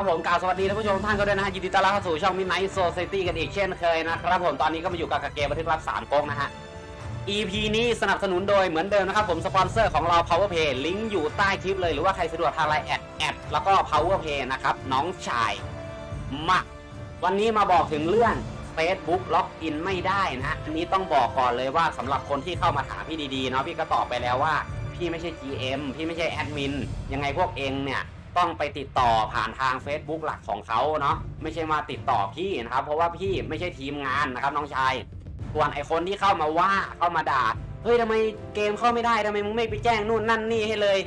ครับผมกล่าวสวัสดีท่านผู้ชมทุกท่านก็ด้วยนะฮะยินดีต้อนรับเข้าสู่ช่อง Midnight Society กันอีกเช่นเคยนะครับผมตอนนี้ก็มาอยู่กับกาเกมบันทึกรับสามก๊กนะฮะ EP นี้สนับสนุนโดยเหมือนเดิมนะครับผมสปอนเซอร์ของเรา Powerpay ลิงก์อยู่ใต้คลิปเลยหรือว่าใครสะดวกทางไลน์แอดแอดแล้วก็ Powerpay นะครับน้องชายมาวันนี้มาบอกถึงเรื่อง Facebook ล็อกอินไม่ได้นะฮะอันนี้ต้องบอกก่อนเลยว่าสำหรับคนที่เข้ามาถามพี่ดีๆเนาะพี่ก็ตอบไปแล้วว่า พี่ไม่ใช่ GM พี่ไม่ใช่แอดมินยังไงพวกเองเนี่ย ต้องไปติดต่อผ่านทาง Facebook หลักของเขาเนาะไม่ใช่มาติดต่อพี่นะครับ เพราะว่าพี่ไม่ใช่ทีมงานนะครับน้องชายส่วนไอคนที่เข้ามาว่าเข้ามาด่าเฮ้ยทำไมเกมเข้าไม่ได้ทำไมมึงไม่ไปแจ้งนู่นนั่นนี่ให้เลย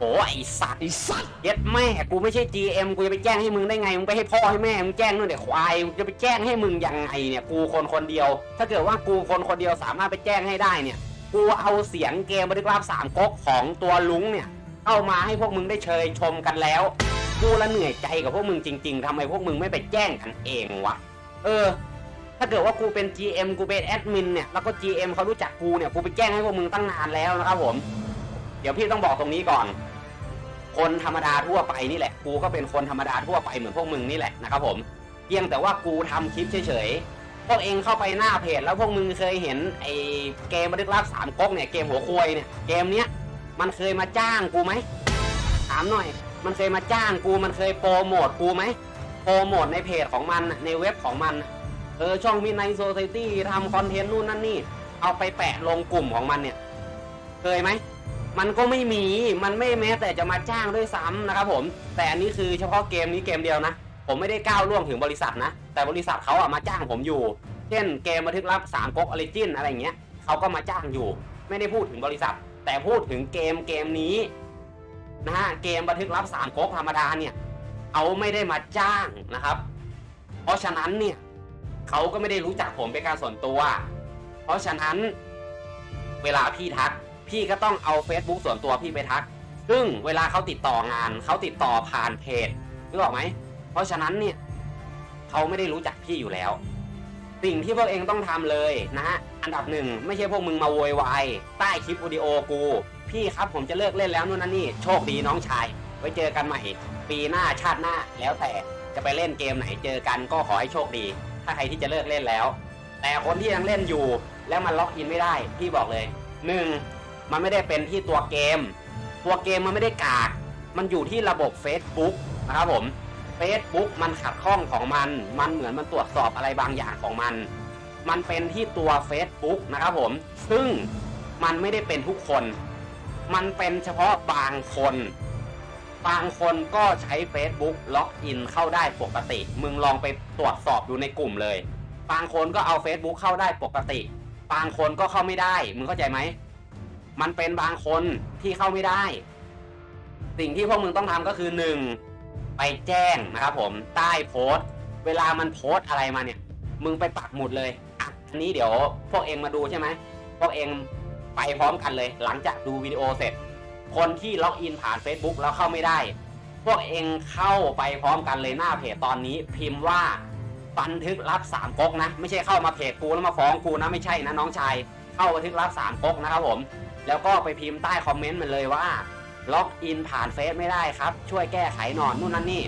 โอ้ไอสัตว์ไอ้สัตว์เย็ดแม่กูไม่ใช่ GM กูจะไปแจ้งให้มึงได้ไงมึงไปให้พ่อให้แม่มึงแจ้งนู่นเดี๋ยวควายมึงจะไปแจ้งให้มึงยังไงเนี่ย กูคนคนเดียว ถ้าเกิดว่ากูคนคนเดียวสามารถไปแจ้งให้ได้เนี่ย กูเอาเสียงเกมบันทึกภาพสามก๊กของตัวลุงเนี่ย เข้ามาให้พวกมึงได้เชยชมกันแล้ว กูละเหนื่อยใจกับพวกมึงจริง ๆทำไมพวกมึงไม่ไปแจ้งกันเองวะ เออ ถ้าเกิดว่ากูเป็น GM กูเป็นแอดมินเนี่ย แล้วก็ GM เขารู้จักกูเนี่ย กูไปแจ้งให้พวกมึงตั้งนานแล้วนะครับผม เดี๋ยวพี่ต้องบอกตรงนี้ก่อน คนธรรมดาทั่วไปนี่แหละ กูก็เป็นคนธรรมดาทั่วไปเหมือนพวกมึงนี่แหละนะครับผม เพียงแต่ว่ากูทำคลิปเฉยๆ พวกเองเข้าไปหน้าเพจแล้วพวกมึงเคยเห็นไอ้เกมบันทึกลับสามก๊กเนี่ยเกมหัวควยเนี่ยเกมเนี้ย มันเคยมาจ้างกูไหม ถามหน่อย มันเคยมาจ้างกู มันเคยโปรโมทกูไหม โปรโมทในเพจของมัน ในเว็บของมัน เออ ช่องมินไนโซซตี้ทำคอนเทนต์นู่นนั่นนี่ เอาไปแปะลงกลุ่มของมันเนี่ย เคยไหม มันก็ไม่มี มันไม่แม้แต่จะมาจ้างด้วยซ้ำนะครับผม แต่อันนี้คือเฉพาะเกมนี้เกมเดียวนะ ผมไม่ได้ก้าวล่วงถึงบริษัทนะ แต่บริษัทเขาอะมาจ้างผมอยู่ เช่น เกมบันทึกลับสามก๊กออริจินอะไรเงี้ย เขาก็มาจ้างอยู่ ไม่ได้พูดถึงบริษัท แต่พูดถึงเกมเกมนี้นะฮะเกมบันทึกลับสามก๊กธรรมดาเนี่ยเขาไม่ได้มาจ้างนะครับ เพราะฉะนั้นเนี่ยเขาก็ไม่ได้รู้จักผมเป็นการส่วนตัว เพราะฉะนั้นเวลาพี่ทัก พี่ก็ต้องเอา Facebook ส่วนตัวพี่ไปทัก ซึ่งเวลาเขาติดต่องานเขาติดต่อผ่านเพจนึกออกไหมเพราะฉะนั้นเนี่ยเขาไม่ได้รู้จักพี่อยู่แล้ว สิ่งที่พวกเองต้องทำเลยนะฮะ อันดับหนึ่งไม่ใช่พวกมึงมาโวยวายใต้คลิปวิดีโอกู พี่ครับผมจะเลิกเล่นแล้วนู่นนั่นนี่ โชคดีน้องชาย ไว้เจอกันใหม่ ปีหน้าชาติหน้าแล้วแต่จะไปเล่นเกมไหนเจอกันก็ขอให้โชคดี ถ้าใครที่จะเลิกเล่นแล้ว แต่คนที่ยังเล่นอยู่ แล้วมันล็อกอินไม่ได้ พี่บอกเลยหนึ่งมันไม่ได้เป็นที่ตัวเกม ตัวเกมมันไม่ได้กาก มันอยู่ที่ระบบ Facebook นะครับผม Facebook มันขัดข้องของมัน มันเหมือนมันตรวจสอบอะไรบางอย่างของมัน มันเป็นที่ตัว Facebook นะครับผม ซึ่งมันไม่ได้เป็นทุกคน มันเป็นเฉพาะบางคน บางคนก็ใช้ Facebook ล็อกอินเข้าได้ปกติ มึงลองไปตรวจสอบดูในกลุ่มเลย บางคนก็เอา Facebook เข้าได้ปกติ บางคนก็เข้าไม่ได้ มึงเข้าใจไหม มันเป็นบางคนที่เข้าไม่ได้ สิ่งที่พวกมึงต้องทำก็คือหนึ่ง ไปแจ้งนะครับผมใต้โพสต์ เวลามันโพสต์อะไรมาเนี่ย มึงไปปักหมุดเลยอะอันนี้เดี๋ยวพวกเองมาดูใช่ไหมพวกเองไปพร้อมกันเลย หลังจากดูวิดีโอเสร็จ คนที่ล็อกอินผ่าน Facebook แล้วเข้าไม่ได้ พวกเองเข้าไปพร้อมกันเลยหน้าเพจตอนนี้ พิมพ์ว่าบันทึกรับสามก๊กนะ ไม่ใช่เข้ามาเพจกูแล้วมาฟ้องกูนะไม่ใช่นะน้องชาย เข้าบันทึกรับสามก๊กนะครับผม แล้วก็ไปพิมพ์ใต้คอมเมนต์มันเลยว่า ล็อกอินผ่านเฟซไม่ได้ครับ ช่วยแก้ไขหน่อยนู่นนั่นนี่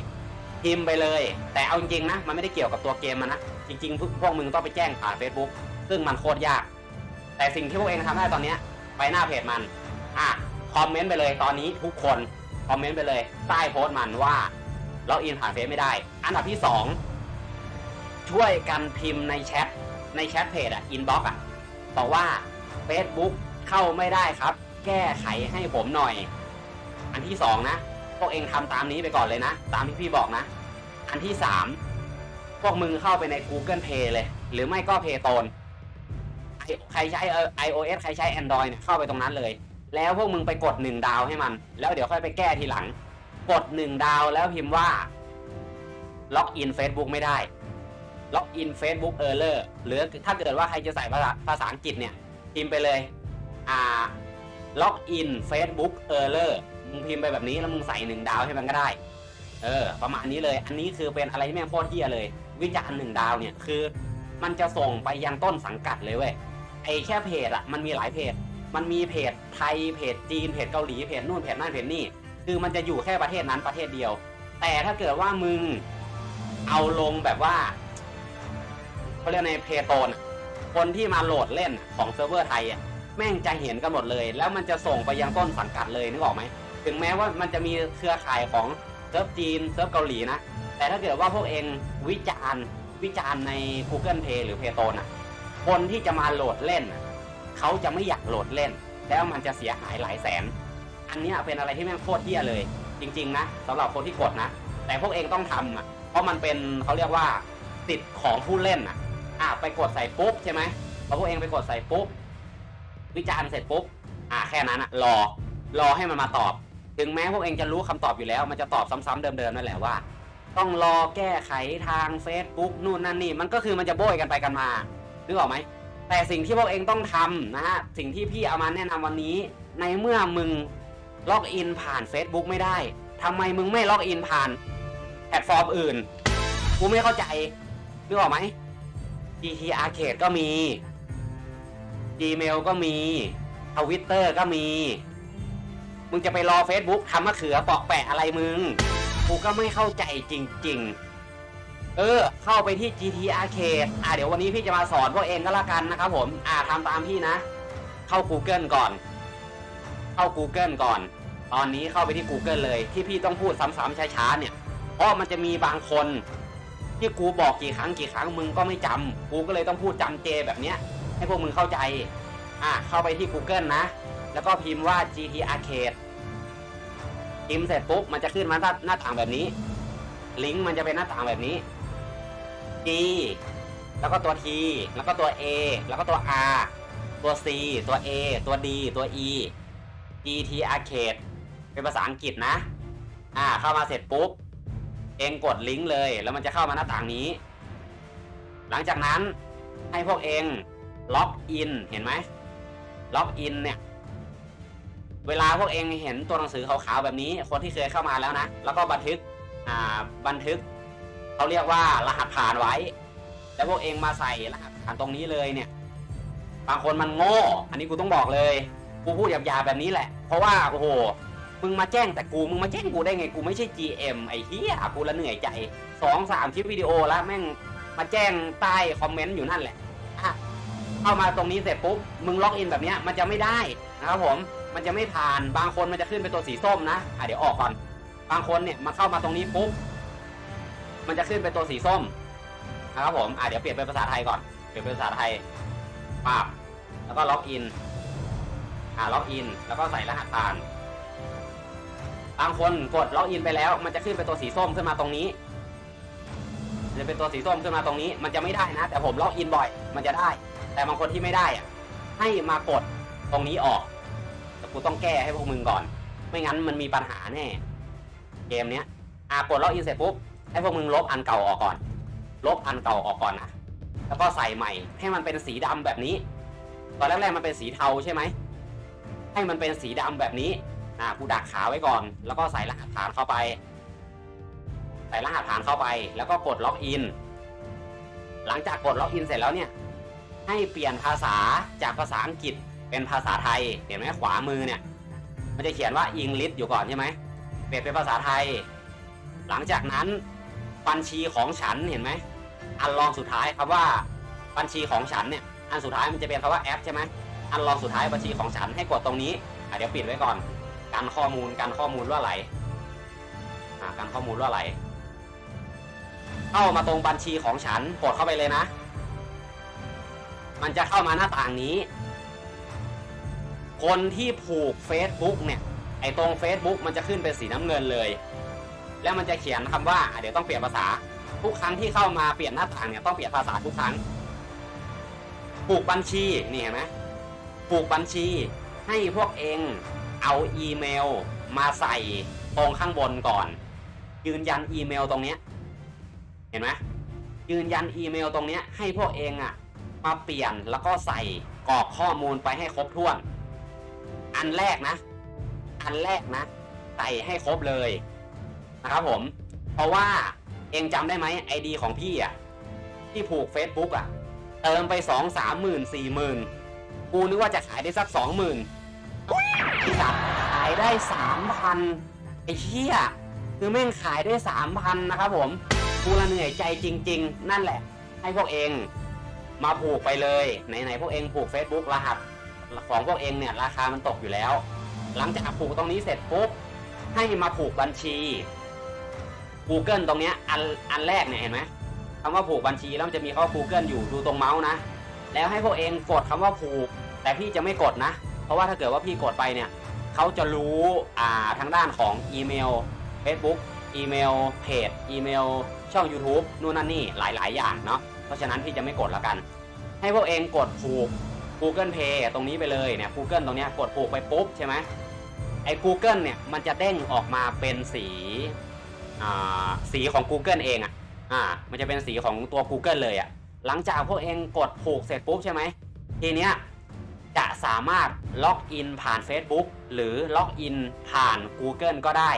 พิมพ์ไปเลย แต่เอาจริงๆนะ มันไม่ได้เกี่ยวกับตัวเกมมันนะ จริงๆ พวกมึงต้องไปแจ้งผ่าน Facebook ซึ่งมันโคตรยาก แต่สิ่งที่พวกเองทำได้ตอนเนี้ไปหน้าเพจมัน อะ คอมเมนต์ไปเลยตอนนี้ทุกคน คอมเมนต์ไปเลย ใต้โพสต์มันว่าล็อกอินผ่านเฟซไม่ได้ อันดับที่สองช่วยกันพิมพ์ในแชท ในแชทเพจอะอินบ็อกอะบอกว่า Facebook เข้าไม่ได้ครับ แก้ไขให้ผมหน่อย อันที่สองนะ พวกเองทำตามนี้ไปก่อนเลยนะ ตามที่พี่บอกนะ อันที่สามพวกมึงเข้าไปใน Google Play เลย หรือไม่ก็ Play โตนใครใช้เออ iOS ใครใช้ Android เนี่ยเข้าไปตรงนั้นเลย แล้วพวกมึงไปกดหนึ่งดาวให้มัน แล้วเดี๋ยวค่อยไปแก้ทีหลัง กดหนึ่งดาวแล้วพิมพ์ว่าล็อกอิน Facebook ไม่ได้ล็อกอิน Facebook Error หรือถ้าเกิดว่าใครจะใส่ภาษาภาษาอังกฤษเนี่ยพิมพ์ไปเลย อ่าล็อกอิน Facebook Error มึงพิมพ์ไปแบบนี้แล้วมึงใส่หนึ่งดาวให้มันก็ได้ เออ ประมาณนี้เลย อันนี้คือเป็นอะไรที่แม่งโคตรเที่ยเลย วิจารณ์หนึ่งดาวเนี่ยคือ มันจะส่งไปยังต้นสังกัดเลยเว้ยไอ้แค่เพจอะมันมีหลายเพจ มันมีเพจไทยเพจจีนเพจเกาหลีเพจนู่นเพจนั่นเพจนี่ คือมันจะอยู่แค่ประเทศนั้นประเทศเดียว แต่ถ้าเกิดว่ามึงเอาลงแบบว่าเขาเรียกในเพโตนคนที่มาโหลดเล่นของเซิร์ฟเวอร์ไทยอะแม่งจะเห็นกันหมดเลย แล้วมันจะส่งไปยังต้นสังกัดเลยนึกออกไหม ถึงแม้ว่ามันจะมีเครือข่ายของเซิร์ฟจีนเซิร์ฟเกาหลีนะ แต่ถ้าเกิดว่าพวกเองวิจารณ์วิจารณ์ใน Google Play หรือ Play Store น่ะคนที่จะมาโหลดเล่นน่ะเขาจะไม่อยากโหลดเล่น แล้วมันจะเสียหายหลายแสน อันนี้เป็นอะไรที่แม่งโคตรเหี้ยเลย จริง ๆ นะสำหรับคนที่กดนะ แต่พวกเองต้องทำอะเพราะมันเป็นเขาเรียกว่าติดของผู้เล่นอะอะไปกดใส่ปุ๊บใช่ไหมพอพวกเองไปกดใส่ปุ๊บวิจารณ์เสร็จปุ๊บอะแค่นั้นอะรอรอให้มันมาตอบ ถึงแม้พวกเองจะรู้คำตอบอยู่แล้ว มันจะตอบซ้ำๆเดิมๆนั่นแหละว่า ต้องรอแก้ไขทาง Facebook นู่นนั่นนี่ มันก็คือมันจะโบยกันไปกันมานึกออกไหม แต่สิ่งที่พวกเองต้องทำนะฮะ สิ่งที่พี่เอามาแนะนำวันนี้ ในเมื่อมึงล็อกอินผ่าน Facebook ไม่ได้ทำไมมึงไม่ล็อกอินผ่านแพลตฟอร์มอื่น กูไม่เข้าใจนึกออกไหม GT Arcade ก็มี Gmail ก็มี Twitter ก็มี มึงจะไปรอ Facebook ทำมะเขือเปอกแปะอะไรมึง กูก็ไม่เข้าใจจริง ๆ เออ เข้าไปที่ GT Arcade อะเดี๋ยววันนี้พี่จะมาสอนพวกเองก็แล้วกันนะครับผม อ่าทำตามพี่นะ เข้า Google ก่อน เข้า Google ก่อน ตอนนี้เข้าไปที่ Google เลย ที่พี่ต้องพูดซ้ำๆช้าๆเนี่ย เพราะมันจะมีบางคน ที่กูบอกกี่ครั้งกี่ครั้งมึงก็ไม่จำกูก็เลยต้องพูดจำเจแบบเนี้ย ให้พวกมึงเข้าใจ อะเข้าไปที่ Google นะ แล้วก็พิมพ์ว่า GT Arcade พิมพ์เสร็จปุ๊บมันจะขึ้นมาหน้าหน้าต่างแบบนี้ ลิงก์มันจะเป็นหน้าต่างแบบนี้ G แล้วก็ตัว T แล้วก็ตัว A แล้วก็ตัว R ตัว C ตัว A ตัว D ตัว E GT Arcade เป็นภาษาอังกฤษนะ อ่า เข้ามาเสร็จปุ๊บ เองกดลิงก์เลย แล้วมันจะเข้ามาหน้าต่างนี้ หลังจากนั้นให้พวกเองล็อกอิน เห็นไหมล็อกอินเนี่ย เวลาพวกเองเห็นตัวหนังสือขาวๆแบบนี้ คนที่เคยเข้ามาแล้วนะ แล้วก็บันทึกอ่าบันทึกเขาเรียกว่ารหัสผ่านไว้ แล้วพวกเองมาใส่รหัสผ่านตรงนี้เลยเนี่ย บางคนมันโง่ อันนี้กูต้องบอกเลย กูพูดหยาบๆแบบนี้แหละ เพราะว่าโอ้โห มึงมาแจ้งแต่กู มึงมาแจ้งกูได้ไง กูไม่ใช่ GM ไอ้เหี้ย กูละเหนื่อยใจสองสามคลิปวิดีโอแล้วแม่งมาแจ้งใต้คอมเมนต์อยู่นั่นแหละอะเข้ามาตรงนี้เสร็จปุ๊บ มึงล็อกอินแบบเนี้ยมันจะไม่ได้นะครับผม มันจะไม่ผ่านบางคนมันจะขึ้นเป็นตัวสีส้มนะอะเดี๋ยวออกก่อน บางคนเนี่ยมาเข้ามาตรงนี้ปุ๊บมันจะขึ้นเป็นตัวสีส้มนะครับผมอะเดี๋ยวเปลี่ยนเป็นภาษาไทยก่อน เปลี่ยนเป็นภาษาไทยปับแล้วก็ล็อกอินอ่าล็อกอิน แล้วก็ใส่รหัสผ่าน บางคนกดล็อกอินไปแล้ว มันจะขึ้นเป็นตัวสีส้มขึ้นมาตรงนี้จะเป็นตัวสีส้มขึ้นมาตรงนี้ มันจะไม่ได้นะ แต่ผมล็อกอินบ่อย มันจะได้ แต่บางคนที่ไม่ได้อะให้มากดตรงนี้ออก แต่กูต้องแก้ให้พวกมึงก่อน ไม่งั้นมันมีปัญหาแน่ เกมเนี้ย อ่ากดล็อกอินเสร็จปุ๊บ ให้พวกมึงลบอันเก่าออกก่อน ลบอันเก่าออกก่อนนะ แล้วก็ใส่ใหม่ ให้มันเป็นสีดำแบบนี้ ตอนแรกๆมันเป็นสีเทาใช่ไหม ให้มันเป็นสีดำแบบนี้ อ่ากูดักขาไว้ก่อน แล้วก็ใส่รหัสฐานเข้าไป ใส่รหัสฐานเข้าไป แล้วก็กดล็อกอิน หลังจากกดล็อกอินเสร็จแล้วเนี่ย ให้เปลี่ยนภาษาจากภาษาอังกฤษ เป็นภาษาไทย เห็นไหมขวามือเนี่ย มันจะเขียนว่า English อยู่ก่อนใช่ไหมเปลี่ยนเป็นภาษาไทย หลังจากนั้นบัญชีของฉันเห็นไหมอันรองสุดท้ายครับว่าบัญชีของฉันเนี่ย อันสุดท้ายมันจะเป็นคำว่าแอปใช่ไหมอันรองสุดท้ายบัญชีของฉันให้กดตรงนี้อะเดี๋ยวปิดไว้ก่อน การข้อมูลการข้อมูลรั่วไหลอ่าการข้อมูลรั่วไหลเข้ามาตรงบัญชีของฉันกดเข้าไปเลยนะ มันจะเข้ามาหน้าต่างนี้ คนที่ผูก Facebook เนี่ย ไอตรง Facebook มันจะขึ้นเป็นสีน้ำเงินเลย แล้วมันจะเขียนคำว่าอะเดี๋ยวต้องเปลี่ยนภาษา ทุกครั้งที่เข้ามาเปลี่ยนหน้าต่างเนี่ยต้องเปลี่ยนภาษาทุกครั้ง ผูกบัญชีนี่เห็นไหมผูกบัญชีให้พวกเองเอาอีเมลมาใส่ตรงข้างบนก่อน ยืนยันอีเมลตรงเนี้ยเห็นไหมยืนยันอีเมลตรงเนี้ยให้พวกเองอะมาเปลี่ยนแล้วก็ใส่กรอกข้อมูลไปให้ครบถ้วน อันแรกนะ อันแรกนะ ใส่ให้ครบเลยนะครับผม เพราะว่าเองจำได้ไหมไอดีของพี่อะ ที่ผูก Facebook อะเติมไปสองสามหมื่นสี่หมื่นกูนึกว่าจะขายได้สักสองหมื่นสัตว์ขายได้สามพันไอ้เหี้ยคือแม่งขายได้สามพันนะครับผมกูละเหนื่อยใจจริง ๆ นั่นแหละ ให้พวกเอง มาผูกไปเลยไหนๆพวกเองผูก Facebook รหัส ของพวกเองเนี่ยราคามันตกอยู่แล้ว หลังจากผูกตรงนี้เสร็จปุ๊บให้มาผูกบัญชี Google ตรงเนี้ยอันอันแรกเนี่ยเห็นไหมคำว่าผูกบัญชีแล้วมันจะมีคำว่า Google อยู่ดูตรงเมาส์นะ แล้วให้พวกเองกดคำว่าผูก แต่พี่จะไม่กดนะ เพราะว่าถ้าเกิดว่าพี่กดไปเนี่ยเขาจะรู้อ่าทางด้านของอีเมล Facebook อีเมลเพจอีเมล ช่อง YouTube นู่นนั่นนี่หลาย ๆ อย่างเนาะเพราะฉะนั้นพี่จะไม่กดแล้วกัน ให้พวกเองกดผูก Google Pay ตรงนี้ไปเลยเนี่ย Google ตรงนี้กดผูกไปปุ๊บใช่ไหมไอ้ Google เนี่ยมันจะเด้งออกมาเป็นสีสีของ Google เองอะ่ะอ่ามันจะเป็นสีของตัว Google เลยอะ่ะหลังจากพวกเองกดผูกเสร็จปุ๊บใช่ไหมทีเนี้ยจะสามารถล็อกอินผ่าน Facebook หรือล็อกอินผ่าน Google ก็ได้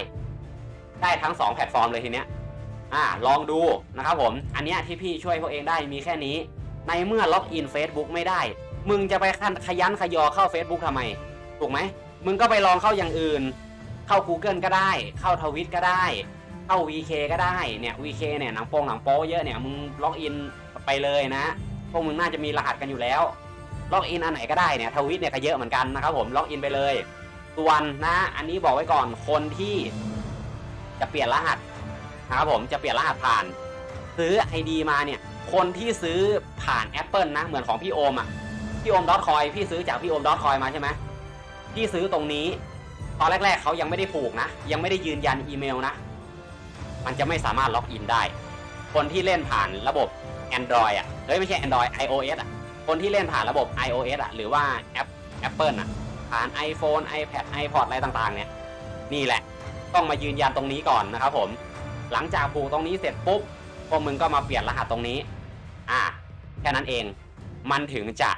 ได้ทั้ง 2 แพลตฟอร์มเลยทีเนี้ยอ่าลองดูนะครับผม อันเนี้ยที่พี่ช่วยพวกเองได้มีแค่นี้ ในเมื่อล็อกอิน Facebook ไม่ได้ มึงจะไปขันขยันขยอเข้า Facebook ทำไม ถูกไหม มึงก็ไปลองเข้าอย่างอื่น เข้า Google ก็ได้ เข้าทวิตก็ได้ เข้า VK ก็ได้ เนี่ย VK เนี่ยหนังโปงหนังโป๊เยอะเนี่ย มึงล็อกอินไปเลยนะ พวกมึงน่าจะมีรหัสกันอยู่แล้ว ล็อกอินอันไหนก็ได้เนี่ย ทวิตเนี่ยก็เยอะเหมือนกันนะครับผม ล็อกอินไปเลยส่วนนะ อันนี้บอกไว้ก่อน คนที่จะเปลี่ยนรหัสนะครับผม จะเปลี่ยนรหัสผ่าน ซื้อ ID มาเนี่ย คนที่ซื้อผ่าน Apple นะ เหมือนของพี่โอมอะ พี่โอมดอทคอยพี่ซื้อจากพี่โอมดอทคอยมาใช่ไหมพี่ซื้อตรงนี้ ตอนแรก ๆเขายังไม่ได้ผูกนะ ยังไม่ได้ยืนยันอีเมลนะ มันจะไม่สามารถล็อกอินได้ คนที่เล่นผ่านระบบ Android อะเฮ้ยไม่ใช่ Android iOS อะคนที่เล่นผ่านระบบ iOS อะหรือว่าแอป Apple อะผ่าน iPhone iPad iPod อะไรต่างๆ เนี่ย นี่แหละ ต้องมายืนยันตรงนี้ก่อนนะครับผม หลังจากผูกตรงนี้เสร็จปุ๊บพวกมึงก็มาเปลี่ยนรหัสตรงนี้ อ่าแค่นั้นเอง มันถึงจะ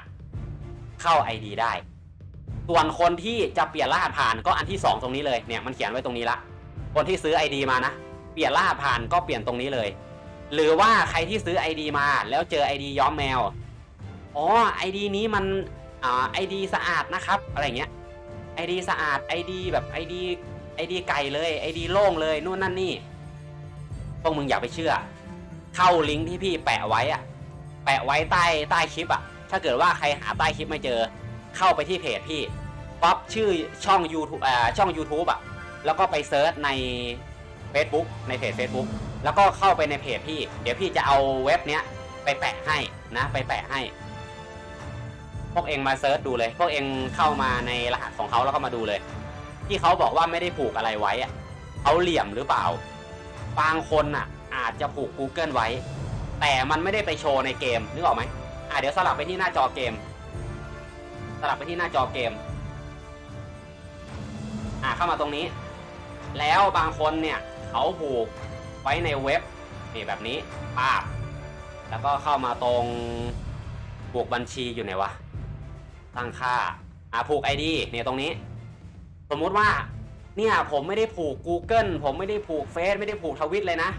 เข้า ID ได้ ส่วนคนที่จะเปลี่ยนรหัสผ่านก็อันที่ 2 ตรงนี้เลยเนี่ยมันเขียนไว้ตรงนี้ละคนที่ซื้อ ID มานะ เปลี่ยนรหัสผ่านก็เปลี่ยนตรงนี้เลย หรือว่าใครที่ซื้อ ID มาแล้วเจอ ID ย้อมแมวอ๋อ ID นี้มันอ่า ID สะอาดนะครับ อะไรเงี้ย ID สะอาด ID แบบ ID ID ไก่เลย ID โล่งเลยนู่นนั่นนี่พวกมึงอย่าไปเชื่อ เข้าลิงก์ที่พี่แปะไว้อะแปะไว้ใต้ใต้คลิปอะ ถ้าเกิดว่าใครหาใต้คลิปไม่เจอ เข้าไปที่เพจพี่ป๊อปชื่อช่อง YouTube อ่าช่อง YouTube อะแล้วก็ไปเซิร์ชใน Facebook ในเพจ Facebook แล้วก็เข้าไปในเพจพี่ เดี๋ยวพี่จะเอาเว็บเนี้ยไปแปะให้นะ ไปแปะให้ พวกเองมาเซิร์ชดูเลย พวกเองเข้ามาในรหัสของเขาแล้วก็มาดูเลย ที่เขาบอกว่าไม่ได้ผูกอะไรไว้อะเขาเหลี่ยมหรือเปล่า บางคนน่ะ อาจจะผูก Google ไว้ แต่มันไม่ได้ไปโชว์ในเกมนึกออกไหม อะเดี๋ยวสลับไปที่หน้าจอเกม สลับไปที่หน้าจอเกม อะเข้ามาตรงนี้ แล้วบางคนเนี่ยเขาผูกไว้ในเว็บนี่แบบนี้ปาบแล้วก็เข้ามาตรงผูกบัญชีอยู่ไหนวะ ตั้งค่า อะผูก ID เนี่ยตรงนี้ สมมุติว่าเนี่ยผมไม่ได้ผูก Google ผมไม่ได้ผูกเฟซไม่ได้ผูกทวิตเลยนะ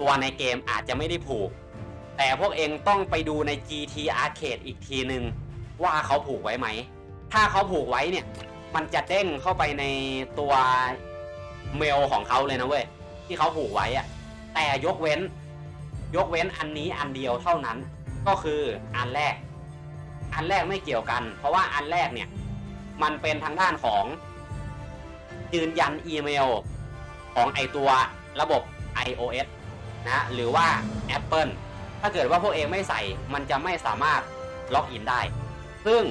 ตัวในเกมอาจจะไม่ได้ผูก แต่พวกเองต้องไปดูใน GT Arcade อีกทีหนึ่งว่าเขาผูกไว้ไหม ถ้าเขาผูกไว้เนี่ย มันจะเด้งเข้าไปในตัวเมลของเขาเลยนะเว้ย ที่เขาผูกไว้อะแต่ยกเว้น ยกเว้นอันนี้อันเดียวเท่านั้น ก็คืออันแรก อันแรกไม่เกี่ยวกัน เพราะว่าอันแรกเนี่ย มันเป็นทางด้านของยืนยันอีเมลของไอตัวระบบ iOS นะ หรือว่า Apple ถ้าเกิดว่าพวกเองไม่ใส่ มันจะไม่สามารถล็อกอินได้ ซึ่ง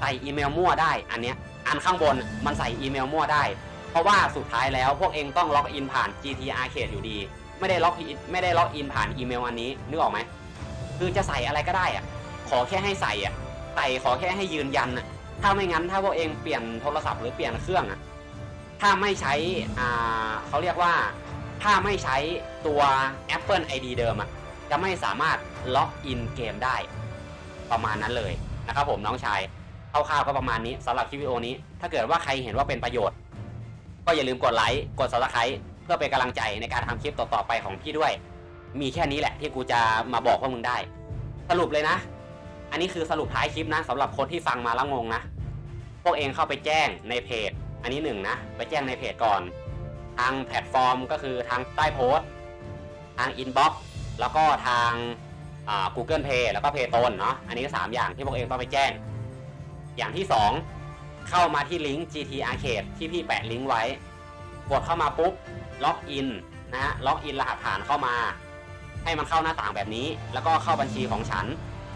ใส่อีเมลมั่วได้ อันเนี้ย อันข้างบนมันใส่อีเมลมั่วได้ เพราะว่าสุดท้ายแล้วพวกเองต้องล็อกอินผ่าน GT Arcade อยู่ดี ไม่ได้ล็อกอินไม่ได้ล็อกอินผ่านอีเมลอันนี้ นึกออกไหม คือจะใส่อะไรก็ได้อะขอแค่ให้ใส่อะใส่ขอแค่ให้ยืนยันอะถ้าไม่งั้นถ้าพวกเองเปลี่ยนโทรศัพท์หรือเปลี่ยนเครื่องอะถ้าไม่ใช้ อ่าเขาเรียกว่า ถ้าไม่ใช้ตัว Apple ID เดิมอะ จะไม่สามารถล็อกอินเกมได้ ประมาณนั้นเลยนะครับผมน้องชายคร่าวๆก็ประมาณนี้สำหรับคลิปวิดีโอนี้ ถ้าเกิดว่าใครเห็นว่าเป็นประโยชน์ ก็อย่าลืมกดไลค์กด subscribe เพื่อเป็นกำลังใจในการทำคลิปต่อๆไปของพี่ด้วย มีแค่นี้แหละที่กูจะมาบอกพวกมึงได้ สรุปเลยนะ อันนี้คือสรุปท้ายคลิปนะสำหรับคนที่ฟังมาแล้วงงนะ พวกเองเข้าไปแจ้งในเพจ อันนี้หนึ่งนะ ไปแจ้งในเพจก่อน ทางแพลตฟอร์มก็คือทางใต้โพสต์ ทางอินบ็อกซ์ แล้วก็ทาง Google Pay แล้วก็ Pay ตนเนาะอันนี้ก็สามอย่างที่พวกเองต้องไปแจ้ง อย่างที่สองเข้ามาที่ลิงก์ GT Arcade ที่พี่แปะลิงก์ไว้ กดเข้ามาปุ๊บล็อกอินนะฮะล็อกอินรหัสผ่านเข้ามา ให้มันเข้าหน้าต่างแบบนี้ แล้วก็เข้าบัญชีของฉัน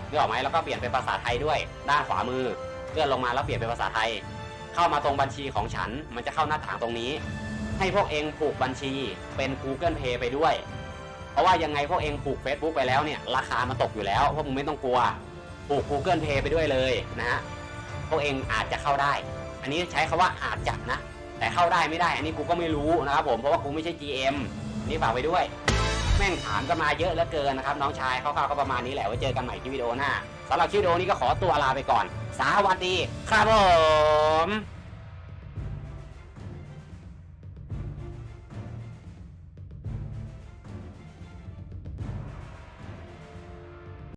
นึกออกไหมแล้วก็เปลี่ยนเป็นภาษาไทยด้วยด้านขวามือเลื่อนลงมาแล้วเปลี่ยนเป็นภาษาไทย เข้ามาตรงบัญชีของฉัน มันจะเข้าหน้าต่างตรงนี้ ให้พวกเองผูกบัญชีเป็น Google Pay ไปด้วย ราะว่ายังไงพวกเองผูก Facebook ไปแล้วเนี่ยราคามันตกอยู่แล้วพวกมึงไม่ต้องกลัวผูก Google Pay ไปด้วยเลยนะฮะพวกเองอาจจะเข้าได้ อันนี้ใช้คาว่าอาจจะนะ แต่เข้าได้ไม่ได้อันนี้กูก็ไม่รู้นะครับผมเพราะว่ากูไม่ใช่ GM นี่ฝากไปด้วย แม่งถามกันมาเยอะเหลือเกินนะครับน้องชายคร่าวๆก็ประมาณนี้แหละไว้เจอกันใหม่ที่วิดีโอหน้าสำหรับคลิปวิดีโอนี้ก็ขอตัวลาไปก่อน สวัสดีครับผม